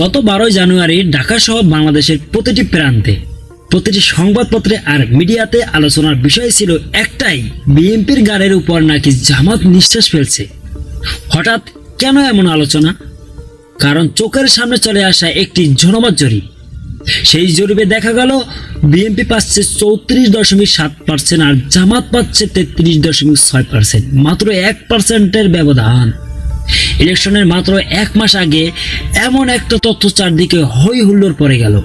গত বারোই জানুয়ারি ঢাকা সহ বাংলাদেশের প্রতিটি প্রান্তে, প্রতিটি সংবাদপত্রে আর মিডিয়াতে আলোচনার বিষয় ছিল একটাই, বিএনপির গাড়ির উপর নাকি জামাত নিঃশ্বাস ফেলছে। হঠাৎ কেন এমন আলোচনা? কারণ চোখের সামনে চলে আসা একটি জনমত জরিপ। সেই জরিপে দেখা গেল, বিএনপি পাচ্ছে চৌত্রিশ দশমিক সাত পার্সেন্ট আর জামাত পাচ্ছে তেত্রিশ দশমিক ছয় পার্সেন্ট, মাত্র এক পার্সেন্টের ব্যবধান। ইলেকশনের মাত্র এক মাস আগে এমন একটা তথ্য চারদিকে হই হুল্লোড় পড়ে গেল।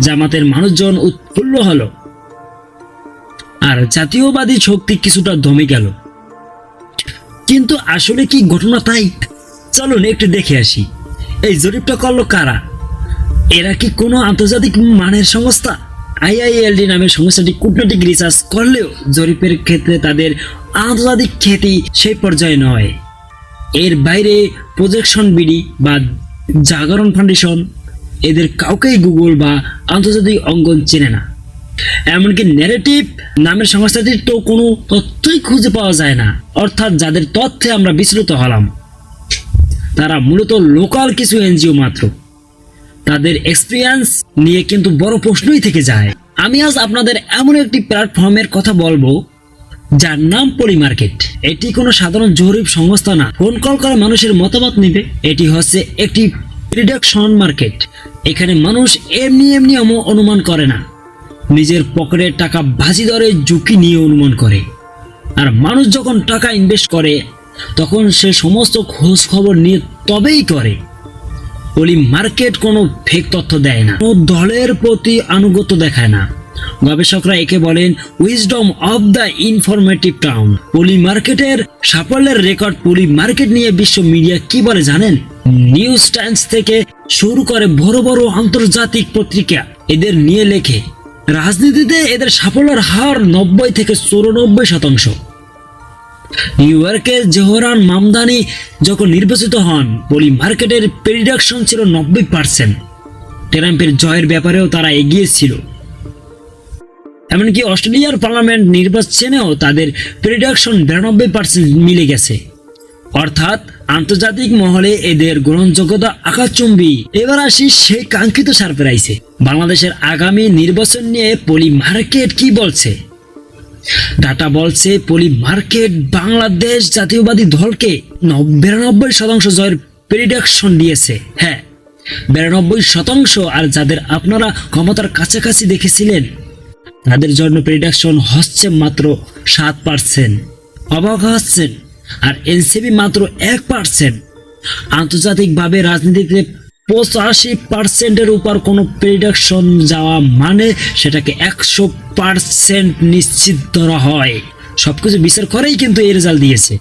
জামাতের মানুষজন উৎফুল্ল হলো। আর জাতীয়বাদী শক্তি কিছুটা দমে গেল। কিন্তু আসলে কি ঘটনা তাই? চলুন একটু দেখে আসি। এই জরিপটা করল কারা? এরা কি কোনো আন্তর্জাতিক মানের সংস্থা? আইআইএলডি নামের সংস্থাটি কূটনৈতিক রিসার্চ করলেও জরিপের ক্ষেত্রে তাদের আন্তর্জাতিক খ্যাতি সেই পর্যায়ে নয়। এর বাইরে প্রজেকশন বিডি বা জাগরণ ফাউন্ডেশন এদের কাউকেই গুগল বা আন্তর্জাতিক অঙ্গন চেনে না। এমনকি ন্যারেটিভ নামের সংস্থাটির তো কোনো তথ্যই খুঁজে পাওয়া যায় না। অর্থাৎ যাদের তথ্যে আমরা বিচলিত হলাম, তারা মূলত লোকাল কিছু এনজিও মাত্র। তাদের এক্সপিরিয়েন্স নিয়ে কিন্তু বড় প্রশ্নই থেকে যায়। আমি আজ আপনাদের এমন একটি প্ল্যাটফর্মের কথা বলব যার নাম পলি মার্কেট। এটি কোনো সাধারণ জরিপ সংস্থা না। ফোন কল করে মানুষের মতামত নেবে। এটি হচ্ছে একটি প্রিডাকশন মার্কেট এখানে মানুষ এমনি এমনি অনুমান করে না। নিজের পকেটের টাকা বাজি দরে ঝুঁকি নিয়ে অনুমান করে। আর মানুষ যখন টাকা ইনভেস্ট করে, তখন সে সমস্ত খোঁজ খবর নিয়ে তবেই করে। পলি মার্কেট কোনো ফেক তথ্য দেয় না। কোনো দলের প্রতি আনুগত্য দেখায় না। গবেষকরা একে বলেন wisdom of the informative town পলি মার্কেটের সাফল্যের রেকর্ড পলি মার্কেট নিয়ে বিশ্ব মিডিয়া কি বলে জানেন? নিউজ টাইমস থেকে শুরু করে বড় বড় আন্তর্জাতিক পত্রিকা এদের নিয়ে লেখে। রাজনীতিতে এদের সাফল্যের হার নব্বই থেকে চৌরানব্বই শতাংশ। নিউ ইয়র্কের জোহরান মামদানি যখন নির্বাচিত হন, পলি মার্কেটের প্রিডাকশন ছিল নব্বই পার্সেন্ট ট্রাম্পের জয়ের ব্যাপারেও তারা এগিয়ে ছিল। এমনকি অস্ট্রেলিয়ার পার্লামেন্ট নির্বাচনেও তাদের প্রিডাকশন বিরানব্বই পার্সেন্ট মিলে গেছে। অর্থাৎ আন্তর্জাতিক মহলে এদের গ্রহণযোগ্যতা আকাশচুম্বী। এবার আসি সেই কাঙ্ক্ষিত সারপ্রাইজে বাংলাদেশের আগামী নির্বাচন নিয়ে পলি মার্কেট কি বলছে? ডাটা বলছে পলি মার্কেট বাংলাদেশ জাতীয়বাদী দলকে বিরানব্বই শতাংশ জয়ের প্রিডাকশন দিয়েছে। হ্যাঁ বিরানব্বই শতাংশ আর যাদের আপনারা ক্ষমতার কাছাকাছি দেখেছিলেন তাদের জন্য প্রিডাকশন হচ্ছে মাত্র সাত পার্সেন্ট অবাক হচ্ছেন, আর এনসিবি মাত্র এক পার্সেন্ট আন্তর্জাতিকভাবে রাজনীতিতে পঁচাশি পার্সেন্টের উপর কোনো প্রিডাকশন যাওয়া মানে সেটাকে একশো পার্সেন্ট নিশ্চিত ধরা হয়। সবকিছু বিচার করেই কিন্তু এই রেজাল্ট দিয়েছে।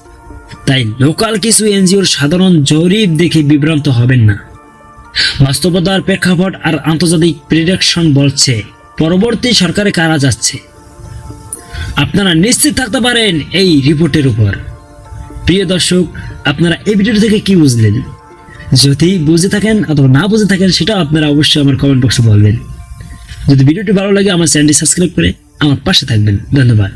তাই লোকাল কিছু এনজিওর সাধারণ জরিপ দেখে বিভ্রান্ত হবেন না। বাস্তবতার প্রেক্ষাপট আর আন্তর্জাতিক প্রিডাকশন বলছে পরবর্তী সরকারে কারা যাচ্ছে? আপনারা নিশ্চিত থাকতে পারেন এই রিপোর্টের উপর। প্রিয় দর্শক, আপনারা এই ভিডিওটি থেকে কি বুঝলেন? যদি বুঝে থাকেন অথবা না বুঝে থাকেন সেটা আপনারা অবশ্যই আমার কমেন্ট বক্সে বলবেন। যদি ভিডিওটি ভালো লাগে, আমার চ্যানেলটি সাবস্ক্রাইব করে আমার পাশে থাকবেন। ধন্যবাদ।